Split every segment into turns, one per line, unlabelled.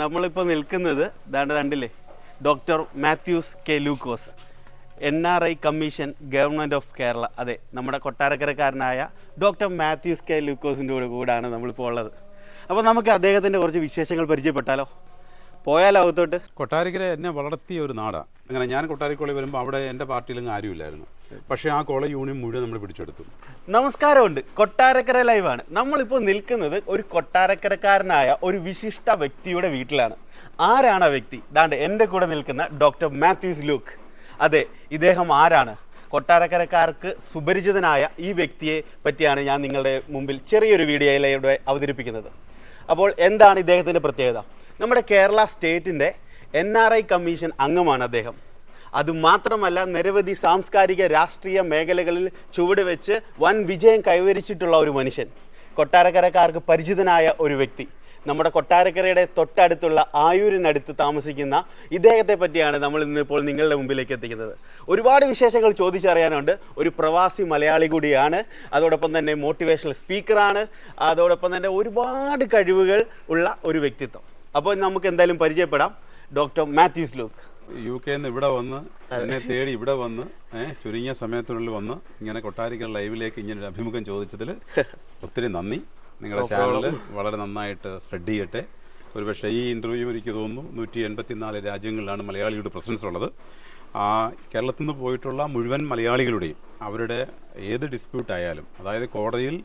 നമ്മളിപ്പോൾ നിൽക്കുന്നത് ദാണ്ട് കണ്ടില്ലേ? Doctor Mathews K Lukose N R I commission government of Kerala അതെ നമ്മുടെ കൊട്ടാരക്കരക്കാരനായ ഡോക്ടർ മാത്യൂസ് കെ ലൂക്കോസിന്റെ കൂടെ കൂടാണ് നമ്മളിപ്പോൾ ഉള്ളത്. അപ്പോൾ നമുക്ക് അദ്ദേഹത്തിന്റെ കുറച്ച് വിശേഷങ്ങൾ പരിചയപ്പെട്ടാലോ? പോയാലോ അകത്തോട്ട്?
കൊട്ടാരക്കര എന്നെ വളർത്തിയ ഒരു നാടാണ് അങ്ങനെ ഞാൻ കൊട്ടാരക്കോളി വരുമ്പോൾ അവിടെ എന്റെ പാർട്ടിയിലും ആരുമില്ലായിരുന്നു. പക്ഷേ ആ കോളേജ് യൂണിയൻ മുഴുവൻ നമ്മൾ പിടിച്ചെടുത്തു.
നമസ്കാരമുണ്ട്. കൊട്ടാരക്കര ലൈവാണ് നമ്മളിപ്പോൾ നിൽക്കുന്നത് ഒരു കൊട്ടാരക്കരക്കാരനായ ഒരു വിശിഷ്ട വ്യക്തിയുടെ വീട്ടിലാണ്. ആരാണ് ആ വ്യക്തി? ദാണ്ട് എന്റെ കൂടെ നിൽക്കുന്ന ഡോക്ടർ മാത്യൂസ് ലൂക്ക്. അതെ ഇദ്ദേഹം ആരാണ്? കൊട്ടാരക്കരക്കാർക്ക് സുപരിചിതനായ ഈ വ്യക്തിയെ പറ്റിയാണ് ഞാൻ നിങ്ങളുടെ മുമ്പിൽ ചെറിയൊരു വീഡിയോയിലൂടെ അവതരിപ്പിക്കുന്നത്. അപ്പോൾ എന്താണ് ഇദ്ദേഹത്തിന്റെ പ്രത്യേകത? നമ്മുടെ കേരള സ്റ്റേറ്റിന്റെ എൻ ആർ ഐ കമ്മീഷൻ അംഗമാണ് അദ്ദേഹം. അതുമാത്രമല്ല നിരവധി സാംസ്കാരിക രാഷ്ട്രീയ മേഖലകളിൽ ചുവടുവെച്ച് വൻ വിജയം കൈവരിച്ചിട്ടുള്ള ഒരു മനുഷ്യൻ. കൊട്ടാരക്കരക്കാർക്ക് പരിചിതനായ ഒരു വ്യക്തി. നമ്മുടെ കൊട്ടാരക്കരയുടെ തൊട്ടടുത്തുള്ള ആയൂരിനടുത്ത് താമസിക്കുന്ന ഇദ്ദേഹത്തെ പറ്റിയാണ് നമ്മൾ ഇന്നിപ്പോൾ നിങ്ങളുടെ മുമ്പിലേക്ക് എത്തിക്കുന്നത്. ഒരുപാട് വിശേഷങ്ങൾ ചോദിച്ചറിയാനുണ്ട്. ഒരു പ്രവാസി മലയാളി കൂടിയാണ്. അതോടൊപ്പം തന്നെ മോട്ടിവേഷണൽ സ്പീക്കറാണ് അതോടൊപ്പം തന്നെ ഒരുപാട് കഴിവുകൾ ഉള്ള ഒരു വ്യക്തിത്വം. അപ്പോൾ നമുക്ക് എന്തായാലും പരിചയപ്പെടാം. Doctor Mathews Luke
U K നിന്ന് ഇവിടെ വന്ന് എന്നെ തേടി ഇവിടെ വന്ന് ചുരുങ്ങിയ സമയത്തിനുള്ളിൽ വന്ന് ഇങ്ങനെ കൊട്ടാരിക്കൽ ലൈവിലേക്ക് ഇങ്ങനെ ഒരു അഭിമുഖം ചോദിച്ചതിൽ ഒത്തിരി നന്ദി. നിങ്ങളുടെ ചാനൽ വളരെ നന്നായിട്ട് സ്പ്രെഡ് ചെയ്യട്ടെ. ഒരുപക്ഷെ ഈ ഇന്റർവ്യൂ എനിക്ക് തോന്നുന്നു നൂറ്റി എൺപത്തിനാല് രാജ്യങ്ങളിലാണ് മലയാളിയുടെ പ്രസൻസ് ഉള്ളത്. ആ കേരളത്തിൽ നിന്ന് പോയിട്ടുള്ള മുഴുവൻ മലയാളികളുടെയും അവരുടെ ഏത് ഡിസ്പ്യൂട്ട് ആയാലും അതായത് കോടതിയിൽ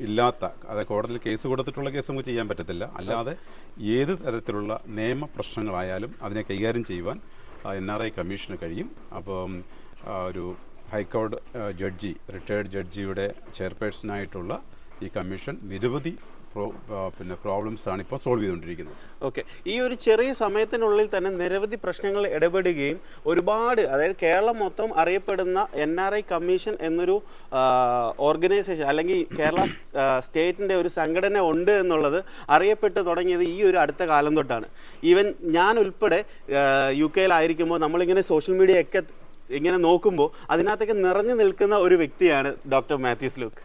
ഇല്ലാത്ത അതായത് കോടതിയിൽ കേസ് കൊടുത്തിട്ടുള്ള കേസ് നമുക്ക് ചെയ്യാൻ പറ്റത്തില്ല. അല്ലാതെ ഏത് തരത്തിലുള്ള നിയമ പ്രശ്നങ്ങളായാലും അതിനെ കൈകാര്യം ചെയ്യുവാൻ എൻ ആർ ഐ കമ്മീഷന് കഴിയും. അപ്പം ഒരു ഹൈക്കോടതി ജഡ്ജി റിട്ടയേർഡ് ജഡ്ജിയുടെ ചെയർപേഴ്സണായിട്ടുള്ള ഈ കമ്മീഷൻ നിരവധി പിന്നെ പ്രോബ്ലംസ് ആണ് ഇപ്പോൾ സോൾവ് ചെയ്തുകൊണ്ടിരിക്കുന്നത്.
ഓക്കെ ഈ ഒരു ചെറിയ സമയത്തിനുള്ളിൽ തന്നെ നിരവധി പ്രശ്നങ്ങൾ ഇടപെടുകയും ഒരുപാട് അതായത് കേരളം മൊത്തം അറിയപ്പെടുന്ന എൻ ആർ ഐ കമ്മീഷൻ എന്നൊരു ഓർഗനൈസേഷൻ അല്ലെങ്കിൽ കേരള സ്റ്റേറ്റിന്റെ ഒരു സംഘടന ഉണ്ട് എന്നുള്ളത് അറിയപ്പെട്ട് തുടങ്ങിയത് ഈ ഒരു അടുത്ത കാലം തൊട്ടാണ്. ഈവൻ ഞാൻ ഉൾപ്പെടെ യു കെയിലായിരിക്കുമ്പോൾ നമ്മളിങ്ങനെ സോഷ്യൽ മീഡിയ ഒക്കെ ഇങ്ങനെ നോക്കുമ്പോൾ അതിനകത്തൊക്കെ നിറഞ്ഞു നിൽക്കുന്ന ഒരു വ്യക്തിയാണ് ഡോക്ടർ മാത്യൂസ് ലൂക്ക്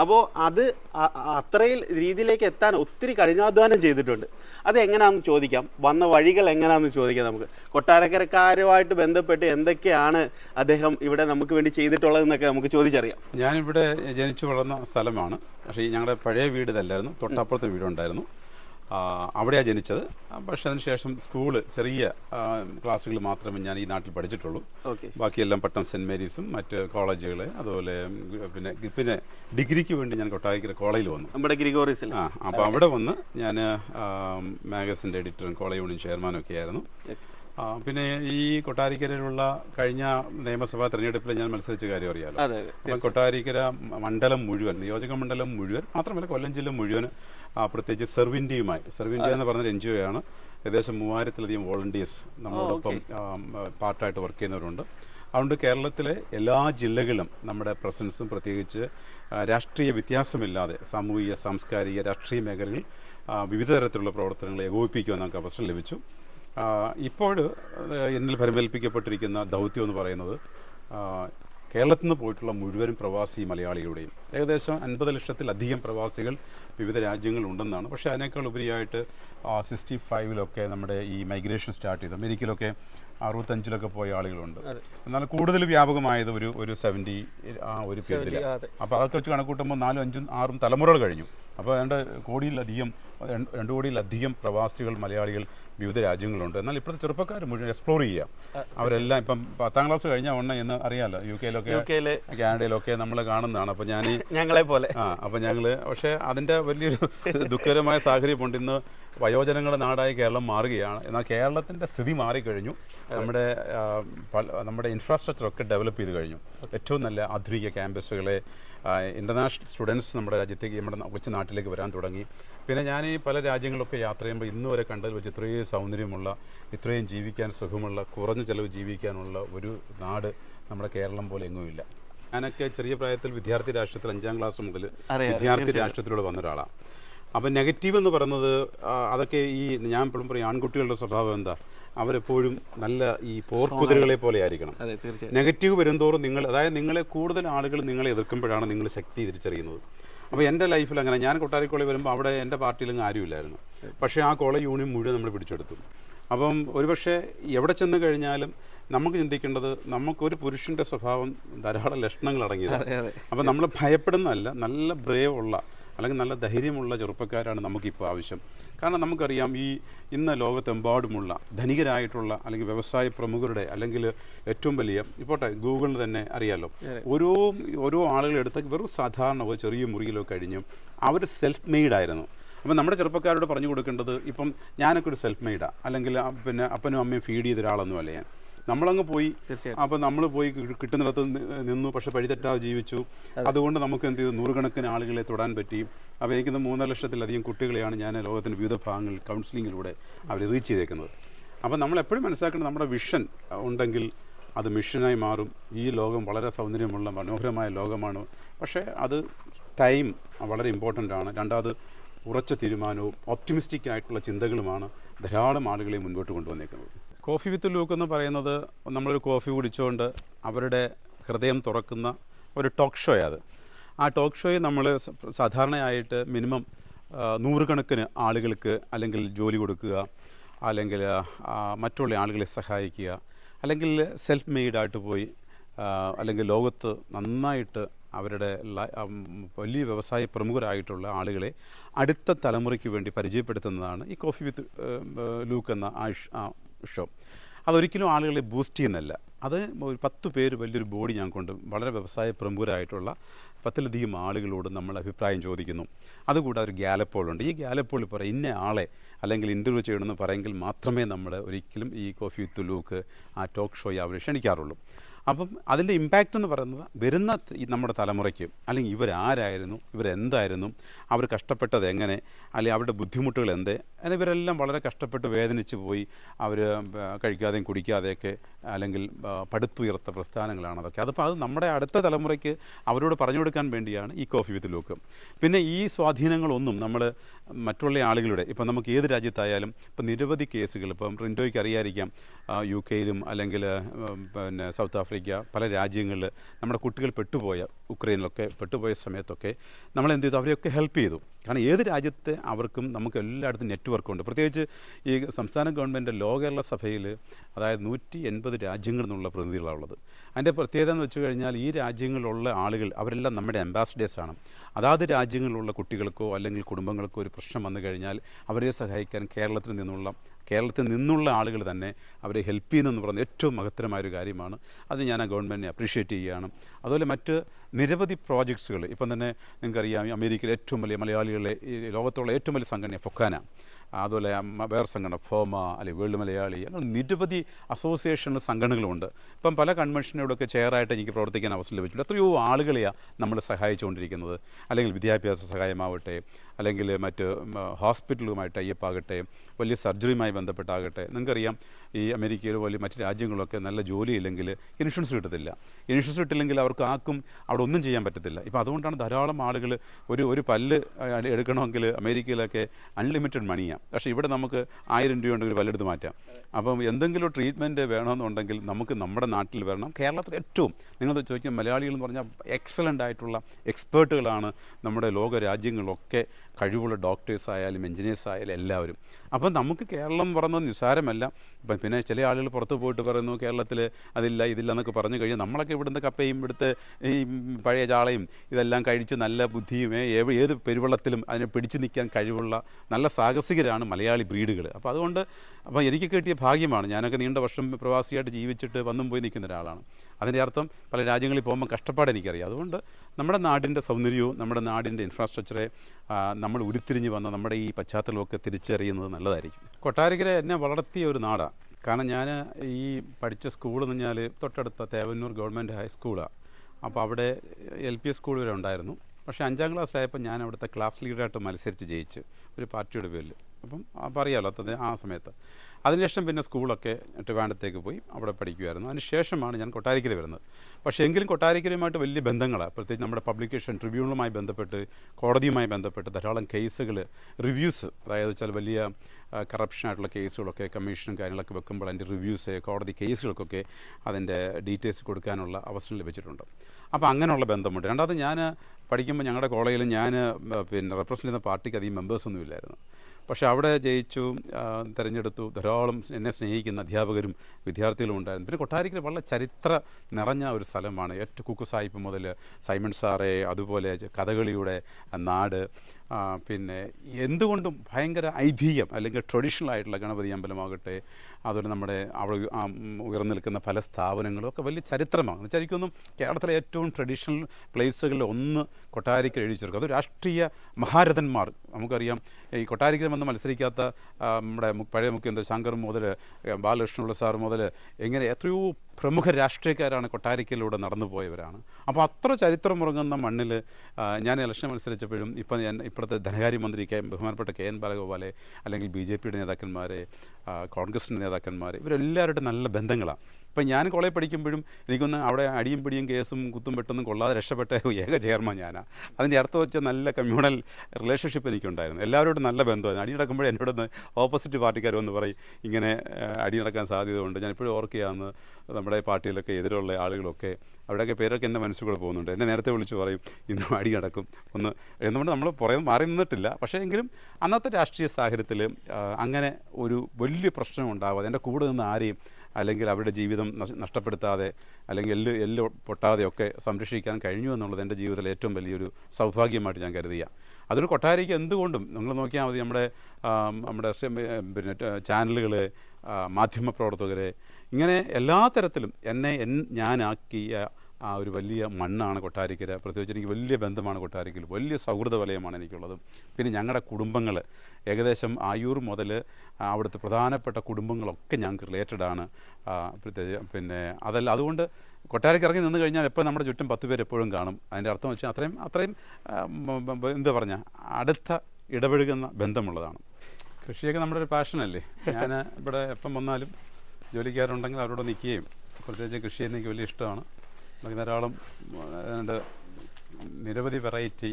അപ്പോൾ അത് അ- അ- അത്രയിൽ രീതിയിലേക്ക് എത്താൻ ഒത്തിരി കഠിനാധ്വാനം ചെയ്തിട്ടുണ്ട്. അത് എങ്ങനെയാണെന്ന് ചോദിക്കാം? വന്ന വഴികൾ എങ്ങനെയാണെന്ന് ചോദിക്കാം നമുക്ക്? കൊട്ടാരക്കരക്കാരുമായിട്ട് ബന്ധപ്പെട്ട് എന്തൊക്കെയാണ് അദ്ദേഹം ഇവിടെ നമുക്ക് വേണ്ടി ചെയ്തിട്ടുള്ളതെന്നൊക്കെ നമുക്ക് ചോദിച്ചറിയാം.
ഞാനിവിടെ ജനിച്ചു വളർന്ന സ്ഥലമാണ്. പക്ഷേ ഞങ്ങളുടെ പഴയ വീട് ഇതല്ലായിരുന്നു. തൊട്ടപ്പുറത്തെ വീടുണ്ടായിരുന്നു. അവിടെയാണ് ജനിച്ചത്. പക്ഷെ അതിനുശേഷം സ്കൂൾ ചെറിയ ക്ലാസ്സുകൾ മാത്രമേ ഞാൻ ഈ നാട്ടിൽ പഠിച്ചിട്ടുള്ളൂ. ബാക്കിയെല്ലാം പട്ടം സെന്റ് മേരീസും മറ്റ് കോളേജുകൾ അതുപോലെ പിന്നെ പിന്നെ ഡിഗ്രിക്ക് വേണ്ടി ഞാൻ കൊട്ടാരക്കര കോളേജിൽ വന്നു.
നമ്മുടെ ഗ്രിഗോറിയസിൽ
ആ അപ്പോൾ അവിടെ വന്ന് ഞാൻ മാഗസിന്റെ എഡിറ്ററും കോളേജ് യൂണിയൻ ചെയർമാനും ഒക്കെ ആയിരുന്നു. പിന്നെ ഈ കൊട്ടാരിക്കരയിലുള്ള കഴിഞ്ഞ നിയമസഭാ തെരഞ്ഞെടുപ്പിൽ ഞാൻ മത്സരിച്ച കാര്യം അറിയാമല്ലോ
കൊട്ടാരിക്കര അതെ.
അപ്പം കൊട്ടാരക്കര മണ്ഡലം മുഴുവൻ നിയോജക മണ്ഡലം മുഴുവൻ മാത്രമല്ല കൊല്ലം ജില്ല മുഴുവൻ പ്രത്യേകിച്ച് സെർവിന്റെയുമായി സെർവിന്റെയ എന്ന് പറഞ്ഞൊരു എൻ ജി ഒ ആണ്. ഏകദേശം മൂവായിരത്തിലധികം വോളണ്ടിയേഴ്സ് നമ്മളോടൊപ്പം പാർട്ടായിട്ട് വർക്ക് ചെയ്യുന്നവരുണ്ട്. അതുകൊണ്ട് കേരളത്തിലെ എല്ലാ ജില്ലകളിലും നമ്മുടെ പ്രസൻസും പ്രത്യേകിച്ച് രാഷ്ട്രീയ വ്യത്യാസമില്ലാതെ സാമൂഹിക സാംസ്കാരിക രാഷ്ട്രീയ മേഖലകളിൽ വിവിധ തരത്തിലുള്ള പ്രവർത്തനങ്ങൾ ഏകോപിപ്പിക്കുവാൻ നമുക്ക് അവസരം ലഭിച്ചു. ഇപ്പോൾ എന്നിൽ പരിമേൽപ്പിക്കപ്പെട്ടിരിക്കുന്ന ദൗത്യം എന്ന് പറയുന്നത് കേരളത്തിൽ നിന്ന് പോയിട്ടുള്ള മുഴുവൻ പ്രവാസി മലയാളികളുടെയും ഏകദേശം അൻപത് ലക്ഷത്തിലധികം പ്രവാസികൾ വിവിധ രാജ്യങ്ങളുണ്ടെന്നാണ്. പക്ഷേ അതിനേക്കാൾ ഉപരിയായിട്ട് സിക്സ്റ്റി ഫൈവിലൊക്കെ നമ്മുടെ ഈ മൈഗ്രേഷൻ സ്റ്റാർട്ട് ചെയ്തു. അമേരിക്കയിലൊക്കെ അറുപത്തഞ്ചിലൊക്കെ പോയ ആളുകളുണ്ട്. എന്നാൽ കൂടുതൽ വ്യാപകമായത് ഒരു ഒരു സെവന്റി ആ ഒരു പീരീഡിൽ അപ്പോൾ അതൊക്കെ വെച്ച് കണക്കൂട്ടുമ്പോൾ നാലും അഞ്ചും ആറും തലമുറകൾ കഴിഞ്ഞു. അപ്പോൾ രണ്ട് കോടിയിലധികം രണ്ട് കോടിയിലധികം പ്രവാസികൾ മലയാളികൾ വിവിധ രാജ്യങ്ങളുണ്ട്. എന്നാൽ ഇപ്പോഴത്തെ ചെറുപ്പക്കാർ മുഴുവൻ എക്സ്പ്ലോർ ചെയ്യാം. അവരെല്ലാം ഇപ്പം പത്താം ക്ലാസ് കഴിഞ്ഞ ഉടനെ എന്ന് അറിയാമല്ലോ യു കെയിലൊക്കെ
യു കെയിലെ
കാനഡയിലൊക്കെ നമ്മൾ കാണുന്നതാണ്. അപ്പോൾ ഞാൻ
ഞങ്ങളെ പോലെ.
ആ അപ്പം ഞങ്ങൾ പക്ഷേ അതിന്റെ വലിയൊരു ദുഃഖകരമായ സാഹചര്യമുണ്ട്. ഇന്ന് വയോജനങ്ങളുടെ നാടായി കേരളം മാറുകയാണ്. എന്നാൽ കേരളത്തിന്റെ സ്ഥിതി മാറിക്കഴിഞ്ഞു. നമ്മുടെ നമ്മുടെ ഇൻഫ്രാസ്ട്രക്ചർ ഒക്കെ ഡെവലപ്പ് ചെയ്ത് കഴിഞ്ഞു. ഏറ്റവും നല്ല ആധുനിക ക്യാമ്പസുകളെ ഇന്റർനാഷണൽ സ്റ്റുഡൻസ് നമ്മുടെ രാജ്യത്തേക്ക് നമ്മുടെ കൊച്ചു നാട്ടിലേക്ക് വരാൻ തുടങ്ങി. പിന്നെ ഞാൻ ഈ പല രാജ്യങ്ങളൊക്കെ യാത്ര ചെയ്യുമ്പോൾ ഇന്ന് വരെ കണ്ടതിൽ വെച്ച് ഇത്രയും സൗന്ദര്യമുള്ള ഇത്രയും ജീവിക്കാൻ സുഖമുള്ള കുറഞ്ഞ ചിലവ് ജീവിക്കാനുള്ള ഒരു നാട് നമ്മുടെ കേരളം പോലെ എങ്ങുമില്ല ഞാനൊക്കെ ചെറിയ പ്രായത്തിൽ വിദ്യാർത്ഥി രാഷ്ട്രത്തിൽ അഞ്ചാം ക്ലാസ് മുതൽ വിദ്യാർത്ഥി രാഷ്ട്രത്തിലൂടെ വന്ന ഒരാളാണ് അപ്പം നെഗറ്റീവ് എന്ന് പറയുന്നത് അതൊക്കെ ഈ ഞാൻ എപ്പോഴും പറയും ആൺകുട്ടികളുടെ സ്വഭാവം എന്താ? അവരെപ്പോഴും നല്ല ഈ പോർക്കുതിരകളെ പോലെ ആയിരിക്കണം. നെഗറ്റീവ് വരുംതോറും നിങ്ങൾ അതായത് നിങ്ങളെ കൂടുതൽ ആളുകൾ നിങ്ങളെ എതിർക്കുമ്പോഴാണ് നിങ്ങൾ ശക്തി തിരിച്ചറിയുന്നത്. അപ്പോൾ എന്റെ ലൈഫിൽ അങ്ങനെ ഞാൻ കൊട്ടാരിക്കോളേജ് വരുമ്പോൾ അവിടെ എന്റെ പാർട്ടിയിലൊന്നും ആരുമില്ലായിരുന്നു. പക്ഷേ ആ കോളേജ് യൂണിയൻ മുഴുവൻ നമ്മൾ പിടിച്ചെടുത്തു. അപ്പം ഒരുപക്ഷെ എവിടെ ചെന്ന് കഴിഞ്ഞാലും നമുക്ക് ചിന്തിക്കേണ്ടത് നമുക്കൊരു പുരുഷന്റെ സ്വഭാവം ധാരാളം ലക്ഷണങ്ങൾ
അടങ്ങിയത്
അപ്പം നമ്മൾ ഭയപ്പെടുന്നതല്ല നല്ല ബ്രേവ് ഉള്ള അല്ലെങ്കിൽ നല്ല ധൈര്യമുള്ള ചെറുപ്പക്കാരാണ് നമുക്കിപ്പോൾ ആവശ്യം. കാരണം നമുക്കറിയാം ഈ ഇന്ന് ലോകത്തെമ്പാടുമുള്ള ധനികരായിട്ടുള്ള അല്ലെങ്കിൽ വ്യവസായ പ്രമുഖരുടെ അല്ലെങ്കിൽ ഏറ്റവും വലിയ ഇപ്പോട്ടെ ഗൂഗിളിന് തന്നെ അറിയാലോ ഓരോ ഓരോ ആളുകളെടുത്ത് വെറും സാധാരണ ഒരു ചെറിയ മുറിയിലോ കഴിഞ്ഞു അവർ സെൽഫ് മെയ്ഡായിരുന്നു അപ്പം നമ്മുടെ ചെറുപ്പക്കാരോട് പറഞ്ഞു കൊടുക്കേണ്ടത് ഇപ്പം ഞാനൊക്കെ ഒരു സെൽഫ് മെയ്ഡാണ് അല്ലെങ്കിൽ പിന്നെ അപ്പനും അമ്മയും ഫീഡ് ചെയ്ത ഒരാളൊന്നും അല്ല ഞാൻ. നമ്മളങ്ങ് പോയി.
അപ്പൊ
അപ്പോൾ നമ്മൾ പോയി കിട്ടുന്നിടത്ത് നിന്നു. പക്ഷെ പഴിതെറ്റാതെ ജീവിച്ചു. അതുകൊണ്ട് നമുക്ക് എന്ത് ചെയ്തു? നൂറുകണക്കിന് ആളുകളെ തൊടാൻ പറ്റി. അപ്പോൾ എനിക്ക് മൂന്നര ലക്ഷത്തിലധികം കുട്ടികളെയാണ് ഞാൻ ലോകത്തിന്റെ വിവിധ ഭാഗങ്ങളിൽ കൗൺസിലിങ്ങിലൂടെ അവർ റീച്ച് ചെയ്തേക്കുന്നത്. അപ്പോൾ നമ്മൾ എപ്പോഴും മനസ്സിലാക്കേണ്ടത് നമ്മുടെ വിഷൻ ഉണ്ടെങ്കിൽ അത് മിഷനായി മാറും. ഈ ലോകം വളരെ സൗന്ദര്യമുള്ള മനോഹരമായ ലോകമാണ്. പക്ഷേ അത് ടൈം വളരെ ഇമ്പോർട്ടന്റ് ആണ്. രണ്ടാമത് ഉറച്ച തീരുമാനവും ഒപ്റ്റിമിസ്റ്റിക് ആയിട്ടുള്ള ചിന്തകളുമാണ് ധാരാളം ആളുകളെ മുൻപോട്ട് കൊണ്ടുവന്നേക്കുന്നത്. കോഫി വിത്ത് ലൂക്ക് എന്ന് പറയുന്നത് നമ്മളൊരു കോഫി കുടിച്ചുകൊണ്ട് അവരുടെ ഹൃദയം തുറക്കുന്ന ഒരു ടോക്ക് ഷോയാണ് അത്. ആ ടോക്ക് ഷോയിൽ നമ്മൾ സാധാരണയായിട്ട് മിനിമം നൂറുകണക്കിന് ആളുകൾക്ക് അല്ലെങ്കിൽ ജോലി കൊടുക്കുക അല്ലെങ്കിൽ മറ്റുള്ള ആളുകളെ സഹായിക്കുക അല്ലെങ്കിൽ സെൽഫ് മെയ്ഡായിട്ട് പോയി അല്ലെങ്കിൽ ലോകത്ത് നന്നായിട്ട് അവരുടെ വലിയ വ്യവസായ പ്രമുഖരായിട്ടുള്ള ആളുകളെ അടുത്ത തലമുറയ്ക്ക് വേണ്ടി പരിചയപ്പെടുത്തുന്നതാണ് ഈ കോഫി വിത്ത് ലൂക്ക് എന്ന ഷ്- അതൊരിക്കലും ആളുകളെ ബൂസ്റ്റ് ചെയ്യുന്നല്ല അത് ഒരു പത്ത് പേര് വലിയൊരു ബോഡി ഞാൻ കൊണ്ട് വളരെ വ്യവസായ പ്രമുഖരായിട്ടുള്ള പത്തിലധികം ആളുകളോട് നമ്മൾ അഭിപ്രായം ചോദിക്കുന്നു. അതുകൂടാതെ ഒരു ഗ്യാലപ്പോളുണ്ട് ഈ ഗ്യാലപ്പോളിൽ പറയും ഇന്ന ആളെ അല്ലെങ്കിൽ ഇന്റർവ്യൂ ചെയ്യണമെന്ന് പറയുമെങ്കിൽ മാത്രമേ നമ്മൾ ഒരിക്കലും ഈ കോഫി വിത്ത് ലൂക്ക് ആ ടോക്ക് ഷോയെ അവർ ക്ഷണിക്കാറുള്ളൂ. അപ്പം അതിന്റെ ഇമ്പാക്റ്റ് എന്ന് പറയുന്നത് വരുന്ന നമ്മുടെ തലമുറയ്ക്ക് അല്ലെങ്കിൽ ഇവരാരായിരുന്നു ഇവരെന്തായിരുന്നു അവർ കഷ്ടപ്പെട്ടത് എങ്ങനെ അല്ലെങ്കിൽ അവരുടെ ബുദ്ധിമുട്ടുകൾ എന്ത് അങ്ങനെ ഇവരെല്ലാം വളരെ കഷ്ടപ്പെട്ട് വേദനിച്ച് പോയി. അവർ കഴിക്കാതെയും കുടിക്കാതെയൊക്കെ അല്ലെങ്കിൽ പടുത്തുയർത്ത പ്രസ്ഥാനങ്ങളാണ് അതൊക്കെ. അതിപ്പോൾ അത് നമ്മുടെ അടുത്ത തലമുറയ്ക്ക് അവരോട് പറഞ്ഞു കൊടുക്കാൻ വേണ്ടിയാണ് ഈ കോഫി വിത്ത് ലൂക്ക്. പിന്നെ ഈ സ്വാധീനങ്ങളൊന്നും നമ്മൾ മറ്റുള്ള ആളുകളുടെ ഇപ്പം നമുക്ക് ഏത് രാജ്യത്തായാലും ഇപ്പം നിരവധി കേസുകൾ ഇപ്പം റിൻഡോയ്ക്ക് അറിയാതിരിക്കാം യു കെയിലും അല്ലെങ്കിൽ പിന്നെ സൗത്ത് ആഫ്രിക്ക പല രാജ്യങ്ങളിൽ നമ്മുടെ കുട്ടികൾ പെട്ടുപോയ ഉക്രൈനിലൊക്കെ പെട്ടുപോയ സമയത്തൊക്കെ നമ്മൾ എന്ത് ചെയ്തു അവരെയൊക്കെ ഹെൽപ്പ് ചെയ്തു. കാരണം ഏത് രാജ്യത്തെ അവർക്കും നമുക്ക് എല്ലായിടത്തും നെറ്റ്വർക്കുണ്ട് പ്രത്യേകിച്ച് ഈ സംസ്ഥാന ഗവൺമെന്റ് ലോ കേരള സഭയിൽ അതായത് നൂറ്റി എൺപത് രാജ്യങ്ങളിൽ നിന്നുള്ള പ്രതിനിധികളാണുള്ളത് അതിന്റെ പ്രത്യേകത എന്ന് വെച്ച് കഴിഞ്ഞാൽ ഈ രാജ്യങ്ങളിലുള്ള ആളുകൾ അവരെല്ലാം നമ്മുടെ അംബാസിഡേഴ്സാണ് അതാത് രാജ്യങ്ങളിലുള്ള കുട്ടികൾക്കോ അല്ലെങ്കിൽ കുടുംബങ്ങൾക്കോ ഒരു പ്രശ്നം വന്നു കഴിഞ്ഞാൽ അവരെ സഹായിക്കാൻ കേരളത്തിൽ നിന്നുള്ള കേരളത്തിൽ നിന്നുള്ള ആളുകൾ തന്നെ അവരെ ഹെൽപ്പ് ചെയ്യുന്നെന്ന് പറയുന്നത് ഏറ്റവും മഹത്തരമായൊരു കാര്യമാണ്. അത് ഞാൻ ആ ഗവൺമെന്റിനെ അപ്രീഷിയേറ്റ് ചെയ്യുകയാണ്. അതുപോലെ മറ്റ് നിരവധി പ്രോജക്ട്സുകൾ ഇപ്പം തന്നെ നിങ്ങൾക്കറിയാം അമേരിക്കയിലെ ഏറ്റവും വലിയ മലയാളികളെ ലോകത്തുള്ള ഏറ്റവും വലിയ സംഘടന ഫൊക്കാന. അതുപോലെ വേർ സംഘടന ഫോമ അല്ലെങ്കിൽ വേൾഡ് മലയാളി അങ്ങനെ നിരവധി അസോസിയേഷൻ സംഘടനകളുണ്ട്. ഇപ്പം പല കൺവെൻഷനോടൊക്കെ ചെയറായിട്ട് എനിക്ക് പ്രവർത്തിക്കാൻ അവസരം ലഭിച്ചിട്ടുണ്ട്. എത്രയോ ആളുകളെയാണ് നമ്മൾ സഹായിച്ചുകൊണ്ടിരിക്കുന്നത്. അല്ലെങ്കിൽ വിദ്യാഭ്യാസ സഹായമാവട്ടെ അല്ലെങ്കിൽ മറ്റ് ഹോസ്പിറ്റലുമായിട്ട് അയ്യപ്പാകട്ടെ വലിയ സർജറിയുമായി ബന്ധപ്പെട്ടാകട്ടെ. നിങ്ങൾക്കറിയാം ഈ അമേരിക്കയിലോ വലിയ മറ്റ് രാജ്യങ്ങളൊക്കെ നല്ല ജോലിയില്ലെങ്കിൽ ഇൻഷുറൻസ് കിട്ടത്തില്ല. ഇൻഷുറൻസ് കിട്ടില്ലെങ്കിൽ അവർക്ക് ആർക്കും അവിടെ ഒന്നും ചെയ്യാൻ പറ്റത്തില്ല. ഇപ്പോൾ അതുകൊണ്ടാണ് ധാരാളം ആളുകൾ ഒരു ഒരു പല്ല് എടുക്കണമെങ്കിൽ അമേരിക്കയിലൊക്കെ അൺലിമിറ്റഡ് മണിയാണ് പക്ഷേ ഇവിടെ നമുക്ക് ആയിരം രൂപ ഉണ്ടെങ്കിൽ പലയിടത്ത് മാറ്റാം. അപ്പം എന്തെങ്കിലും ട്രീറ്റ്മെന്റ് വേണമെന്നുണ്ടെങ്കിൽ നമുക്ക് നമ്മുടെ നാട്ടിൽ വരണം. കേരളത്തിൽ ഏറ്റവും നിങ്ങൾ ചോദിക്കുന്ന മലയാളികൾ എന്ന് പറഞ്ഞാൽ എക്സലന്റ് ആയിട്ടുള്ള എക്സ്പേർട്ടുകളാണ് നമ്മുടെ ലോക രാജ്യങ്ങളിലൊക്കെ കഴിവുള്ള ഡോക്ടേഴ്സ് ആയാലും എഞ്ചിനീയേഴ്സ് ആയാലും എല്ലാവരും. അപ്പം നമുക്ക് കേരളം പറയുന്നത് നിസ്സാരമല്ല. ഇപ്പം പിന്നെ ചില ആളുകൾ പുറത്ത് പോയിട്ട് പറയുന്നു കേരളത്തിൽ അതില്ല ഇതില്ല എന്നൊക്കെ പറഞ്ഞു കഴിഞ്ഞാൽ നമ്മളൊക്കെ ഇവിടുന്ന് കപ്പയും ഇവിടുത്തെ ഈ പഴയ ചാളയും ഇതെല്ലാം കഴിച്ച് നല്ല ബുദ്ധിയും ഏത് പെരുവെള്ളത്തിലും അതിനെ പിടിച്ചു നിൽക്കാൻ കഴിവുള്ള നല്ല സാഹസികരാണ് മലയാളി ബ്രീഡുകൾ അപ്പോൾ അതുകൊണ്ട് അപ്പോൾ എനിക്ക് കിട്ടിയ ഭാഗ്യമാണ് ഞാനൊക്കെ നീണ്ട വർഷം പ്രവാസിയായിട്ട് ജീവിച്ചിട്ട് വന്നും പോയി നിൽക്കുന്ന ഒരാളാണ്. അതിന്റെ അർത്ഥം പല രാജ്യങ്ങളിൽ പോകുമ്പോൾ കഷ്ടപ്പാട് എനിക്കറിയാം. അതുകൊണ്ട് നമ്മുടെ നാടിന്റെ സൗന്ദര്യവും നമ്മുടെ നാടിന്റെ ഇൻഫ്രാസ്ട്രക്ചറെ നമ്മൾ ഉരുത്തിരിഞ്ഞ് വന്ന നമ്മുടെ ഈ പശ്ചാത്തലമൊക്കെ തിരിച്ചറിയുന്നത് നല്ലതായിരിക്കും. കൊട്ടാരക്കര എന്നെ വളർത്തിയ ഒരു നാടാണ് കാരണം ഞാൻ ഈ പഠിച്ച സ്കൂളെന്ന് പറഞ്ഞാൽ തൊട്ടടുത്ത തേവന്നൂർ ഗവൺമെന്റ് ഹൈസ്കൂളാണ് അപ്പോൾ അവിടെ എൽ പി സ്കൂൾ വരെ ഉണ്ടായിരുന്നു. പക്ഷേ അഞ്ചാം ക്ലാസ്സിലായപ്പോൾ ഞാൻ അവിടുത്തെ ക്ലാസ് ലീഡറായിട്ട് മത്സരിച്ച് ജയിച്ച് ഒരു പാർട്ടിയുടെ പേരിൽ അപ്പം അപ്പം അറിയാമല്ലോ അത് ആ സമയത്ത്. അതിനുശേഷം പിന്നെ സ്കൂളൊക്കെ ട്രിവാൻഡത്തേക്ക് പോയി അവിടെ പഠിക്കുമായിരുന്നു അതിനുശേഷമാണ് ഞാൻ കൊട്ടാരക്കര വരുന്നത്. പക്ഷേ എങ്കിലും കൊട്ടാരക്കരയുമായിട്ട് വലിയ ബന്ധങ്ങളാണ് പ്രത്യേകിച്ച് നമ്മുടെ പബ്ലിക്കേഷൻ ട്രിബ്യൂണലുമായി ബന്ധപ്പെട്ട് കോടതിയുമായി ബന്ധപ്പെട്ട് ധാരാളം കേസുകൾ റിവ്യൂസ് അതായത് വെച്ചാൽ വലിയ കറപ്ഷനായിട്ടുള്ള കേസുകളൊക്കെ കമ്മീഷനും കാര്യങ്ങളൊക്കെ വെക്കുമ്പോൾ അതിന്റെ റിവ്യൂസ് കോടതി കേസുകൾക്കൊക്കെ അതിന്റെ ഡീറ്റെയിൽസ് കൊടുക്കാനുള്ള അവസരം ലഭിച്ചിട്ടുണ്ട്. അപ്പോൾ അങ്ങനെയുള്ള ബന്ധമുണ്ട്. രണ്ടാമത് ഞാൻ പഠിക്കുമ്പോൾ ഞങ്ങളുടെ കോളേജിൽ ഞാൻ പിന്നെ റെപ്രസെന്റ് ചെയ്യുന്ന പാർട്ടിക്ക് അധികം മെമ്പേഴ്സൊന്നും ഇല്ലായിരുന്നു പക്ഷേ അവിടെ ജയിച്ചു തിരഞ്ഞെടുത്തു. ധാരാളം എന്നെ സ്നേഹിക്കുന്ന അധ്യാപകരും വിദ്യാർത്ഥികളും ഉണ്ടായിരുന്നു. പിന്നെ കൊട്ടാരിക്കൽ വളരെ ചരിത്ര നിറഞ്ഞ ഒരു സ്ഥലമാണ്. ഏറ്റവും കുക്കു സാഹിബ് മുതൽ സൈമൺ സാറെ അതുപോലെ കഥകളിയുടെ നാട് പിന്നെ എന്തുകൊണ്ടും ഭയങ്കര ഐതിഹ്യം അല്ലെങ്കിൽ ട്രഡീഷണൽ ആയിട്ടുള്ള ഗണപതി അമ്പലമാകട്ടെ അതുപോലെ നമ്മുടെ അവിടെ ഉയർന്നു നിൽക്കുന്ന പല സ്ഥാപനങ്ങളും ഒക്കെ വലിയ ചരിത്രമാണ്. എന്ന് വെച്ചാൽ എനിക്കൊന്നും കേരളത്തിലെ ഏറ്റവും ട്രഡീഷണൽ പ്ലേസുകളിൽ ഒന്ന് കൊട്ടാരിക്കൽ എഴുതി ചേർക്കും അത് രാഷ്ട്രീയ മഹാരഥന്മാർ. നമുക്കറിയാം ഈ കൊട്ടാരിക്കൽ വന്ന് മത്സരിക്കാത്ത നമ്മുടെ പഴയ മുഖ്യമന്ത്രി ശങ്കർ മുതൽ ബാലകൃഷ്ണപിള്ള സാർ മുതൽ എങ്ങനെ എത്രയോ പ്രമുഖ രാഷ്ട്രീയക്കാരാണ് കൊട്ടാരിക്കലിലൂടെ നടന്നു പോയവരാണ് അപ്പോൾ അത്ര ചരിത്രം ഉറങ്ങുന്ന മണ്ണിൽ ഞാൻ ഇലക്ഷൻ മത്സരിച്ചപ്പോഴും ഇപ്പം ഞാൻ ഇപ്പോഴത്തെ ധനകാര്യമന്ത്രി കെ ബഹുമാനപ്പെട്ട കെ എൻ ബാലഗോപാലെ അല്ലെങ്കിൽ ബി ജെ പിയുടെ നേതാക്കന്മാരെ കോൺഗ്രസിന്റെ നേതാക്കന്മാർ ഇവരെല്ലാവരുടെ നല്ല ബന്ധങ്ങളാണ് ഇപ്പം ഞാൻ കോളേജ് പഠിക്കുമ്പോഴും എനിക്കൊന്ന് അവിടെ അടിയും പിടിയും കേസും കുത്തും വെട്ടൊന്നും കൊള്ളാതെ രക്ഷപ്പെട്ട ഏക ചെയർമാൻ ഞാനാണ് അതിന്റെ അർത്ഥം വെച്ച നല്ല കമ്മ്യൂണൽ റിലേഷൻഷിപ്പ് എനിക്കുണ്ടായിരുന്നു. എല്ലാവരോടും നല്ല ബന്ധമായിരുന്നു. അടി നടക്കുമ്പോൾ എന്നോട് ഓപ്പോസിറ്റ് പാർട്ടിക്കാർ വന്ന് പറയും ഇങ്ങനെ അടി നടക്കാൻ സാധ്യതയുണ്ട്. ഞാൻ ഇപ്പോഴും ഓർക്കുകയാണ് നമ്മുടെ പാർട്ടിയിലൊക്കെ എതിരുള്ള ആളുകളൊക്കെ അവിടെയൊക്കെ പേരൊക്കെ എന്റെ മനസ്സുകൂടെ പോകുന്നുണ്ട്. എന്നെ നേരത്തെ വിളിച്ച് പറയും ഇന്നും അടി നടക്കും. ഒന്ന് എന്നുകൊണ്ട് നമ്മൾ പുറമെ മാറി നിന്നിട്ടില്ല. പക്ഷേ എങ്കിലും അന്നത്തെ രാഷ്ട്രീയ സാഹചര്യത്തിൽ അങ്ങനെ ഒരു വലിയ പ്രശ്നം ഉണ്ടാവാതെ എന്റെ കൂടെ നിന്ന് ആരെയും അല്ലെങ്കിൽ അവരുടെ ജീവിതം നഷ്ടപ്പെടുത്താതെ അല്ലെങ്കിൽ എല്ല് എല്ല് പൊട്ടാതെ ഒക്കെ സംരക്ഷിക്കാൻ കഴിഞ്ഞു എന്നുള്ളത് എന്റെ ജീവിതത്തിലെ ഏറ്റവും വലിയൊരു സൗഭാഗ്യമായിട്ട് ഞാൻ കരുതിയ. അതൊരു കൊട്ടാരയ്ക്ക് എന്തുകൊണ്ടും നിങ്ങൾ നോക്കിയാൽ മതി നമ്മുടെ നമ്മുടെ പിന്നെ ചാനലുകൾ മാധ്യമപ്രവർത്തകർ ഇങ്ങനെ എല്ലാ തരത്തിലും എന്നെ ഞാനാക്കിയ ആ ഒരു വലിയ മണ്ണാണ് കൊട്ടാരിക്കര. പ്രത്യേകിച്ച് എനിക്ക് വലിയ ബന്ധമാണ് കൊട്ടാരിക്കൽ. വലിയ സൗഹൃദ വലയമാണ് എനിക്കുള്ളത്. പിന്നെ ഞങ്ങളുടെ കുടുംബങ്ങൾ ഏകദേശം ആയൂർ മുതൽ അവിടുത്തെ പ്രധാനപ്പെട്ട കുടുംബങ്ങളൊക്കെ ഞങ്ങൾക്ക് റിലേറ്റഡ് ആണ്. പിന്നെ അതല്ല അതുകൊണ്ട് കൊട്ടാരയ്ക്ക് ഇറങ്ങി നിന്ന് കഴിഞ്ഞാൽ എപ്പോൾ നമ്മുടെ ചുറ്റും പത്ത് പേര് എപ്പോഴും കാണും. അതിന്റെ അർത്ഥം വെച്ചാൽ അത്രയും അത്രയും എന്താ പറഞ്ഞാൽ അടുത്ത ഇടപഴകുന്ന ബന്ധമുള്ളതാണ്. കൃഷിയൊക്കെ നമ്മുടെ ഒരു പാഷനല്ലേ ഞാൻ ഇവിടെ എപ്പം വന്നാലും ജോലിക്കാരുണ്ടെങ്കിൽ അവരോട് നിൽക്കുകയും പ്രത്യേകിച്ച് കൃഷി എനിക്ക് വലിയ ഇഷ്ടമാണ്. നമുക്ക് ധാരാളം നിരവധി വെറൈറ്റി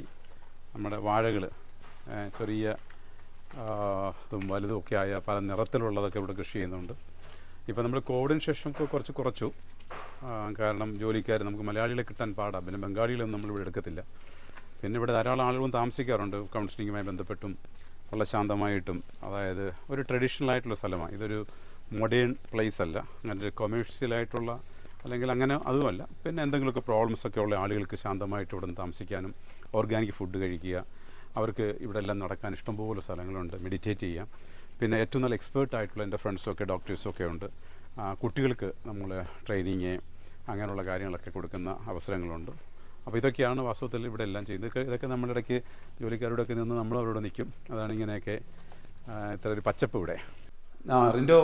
നമ്മുടെ വാഴകൾ ചെറിയ ഇതും വലുതും ഒക്കെ ആയ പല നിറത്തിലുള്ളതൊക്കെ ഇവിടെ കൃഷി ചെയ്യുന്നുണ്ട്. ഇപ്പം നമ്മൾ കോവിഡിന് ശേഷം കുറച്ച് കുറച്ചു. കാരണം ജോലിക്കാർ നമുക്ക് മലയാളികളെ കിട്ടാൻ പാടാം. പിന്നെ ബംഗാളികളൊന്നും നമ്മൾ ഇവിടെ എടുക്കത്തില്ല. പിന്നെ ഇവിടെ ധാരാളം ആളുകളും താമസിക്കാറുണ്ട്. കൗൺസിലിങ്ങുമായി ബന്ധപ്പെട്ടും വളരെ ശാന്തമായിട്ടും. അതായത് ഒരു ട്രഡീഷണൽ ആയിട്ടുള്ള സ്ഥലമാണ്. ഇതൊരു മോഡേൺ പ്ലേസ് അല്ല. അങ്ങനെ ഒരു കൊമേഴ്ഷ്യൽ ആയിട്ടുള്ള അല്ലെങ്കിൽ അങ്ങനെ അതുമല്ല. പിന്നെ എന്തെങ്കിലുമൊക്കെ പ്രോബ്ലംസ് ഒക്കെ ഉള്ള ആളുകൾക്ക് ശാന്തമായിട്ട് ഇവിടെ താമസിക്കാനും ഓർഗാനിക് ഫുഡ് കഴിക്കുക അവർക്ക് ഇവിടെ എല്ലാം നടക്കാൻ ഇഷ്ടംപോലെ സ്ഥലങ്ങളുണ്ട് മെഡിറ്റേറ്റ് ചെയ്യാം. പിന്നെ ഏറ്റവും നല്ല എക്സ്പേർട്ട് ആയിട്ടുള്ള എന്റെ ഫ്രണ്ട്സൊക്കെ ഡോക്ടേഴ്സൊക്കെ ഉണ്ട്. കുട്ടികൾക്ക് നമ്മൾ ട്രെയിനിങ് അങ്ങനെയുള്ള കാര്യങ്ങളൊക്കെ കൊടുക്കുന്ന അവസരങ്ങളുണ്ട്. അപ്പോൾ ഇതൊക്കെയാണ് വാസ്തവത്തിൽ ഇവിടെ എല്ലാം ചെയ്യുന്നത്. ഇതൊക്കെ ഇതൊക്കെ നമ്മളിടയ്ക്ക് ജോലിക്കാരോടൊക്കെ നിന്ന് നമ്മൾ അവരോട് നിൽക്കും. അതാണ് ഇങ്ങനെയൊക്കെ ഇത്ര ഒരു പച്ചപ്പ് ഇവിടെ. ആ റിൻഡോ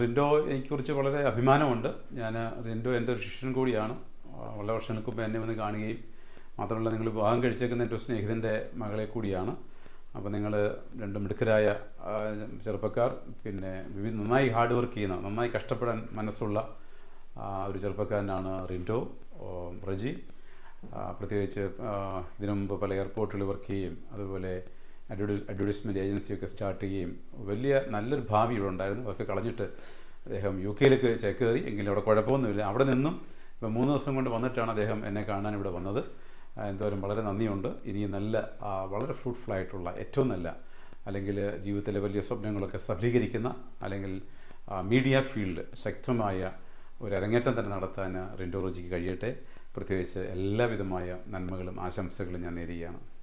റിൻഡോ എനിക്കുറിച്ച് വളരെ അഭിമാനമുണ്ട്. ഞാൻ റിൻഡോ എന്റെ ഒരു ശിഷ്യൻ കൂടിയാണ്. വളരെ വർഷങ്ങൾക്ക് മുമ്പ് എന്നെ വന്ന് കാണുകയും മാത്രമല്ല നിങ്ങൾ വിവാഹം കഴിച്ചേക്കുന്ന എന്റെ സ്നേഹിതന്റെ മകളെ കൂടിയാണ്. അപ്പോൾ നിങ്ങൾ രണ്ട് മിടുക്കരായ ചെറുപ്പക്കാർ പിന്നെ വിവിധ നന്നായി ഹാർഡ് വർക്ക് ചെയ്യുന്ന നന്നായി കഷ്ടപ്പെടാൻ മനസ്സുള്ള ഒരു ചെറുപ്പക്കാരനാണ് റിൻഡോ റജി. പ്രത്യേകിച്ച് ഇതിനു മുമ്പ് പല എയർപോർട്ടുകളിൽ വർക്ക് ചെയ്യുകയും അതുപോലെ അഡ്വർടൈസ് അഡ്വർടൈസ്മെന്റ് ഏജൻസിയൊക്കെ സ്റ്റാർട്ട് ചെയ്യുകയും വലിയ നല്ലൊരു ഭാവി ഇവിടെ ഉണ്ടായിരുന്നു. അതൊക്കെ കളഞ്ഞിട്ട് അദ്ദേഹം യു കെയിലേക്ക് ചേക്കേറി. എങ്കിലും അവിടെ കുഴപ്പമൊന്നുമില്ല. അവിടെ നിന്നും ഇപ്പം മൂന്ന് ദിവസം കൊണ്ട് വന്നിട്ടാണ് അദ്ദേഹം എന്നെ കാണാൻ ഇവിടെ വന്നത്. എന്തോരം വളരെ നന്ദിയുണ്ട്. ഇനിയും നല്ല വളരെ ഫ്രൂട്ട്ഫുൾ ആയിട്ടുള്ള ഏറ്റവും നല്ല അല്ലെങ്കിൽ ജീവിതത്തിലെ വലിയ സ്വപ്നങ്ങളൊക്കെ സഫലീകരിക്കുന്ന അല്ലെങ്കിൽ മീഡിയ ഫീൽഡ് ശക്തമായ ഒരു അരങ്ങേറ്റം തന്നെ നടത്താൻ റിൻഡോറോജിക്ക് കഴിയട്ടെ. പ്രത്യേകിച്ച് എല്ലാവിധമായ നന്മകളും ആശംസകളും ഞാൻ നേരുകയാണ്.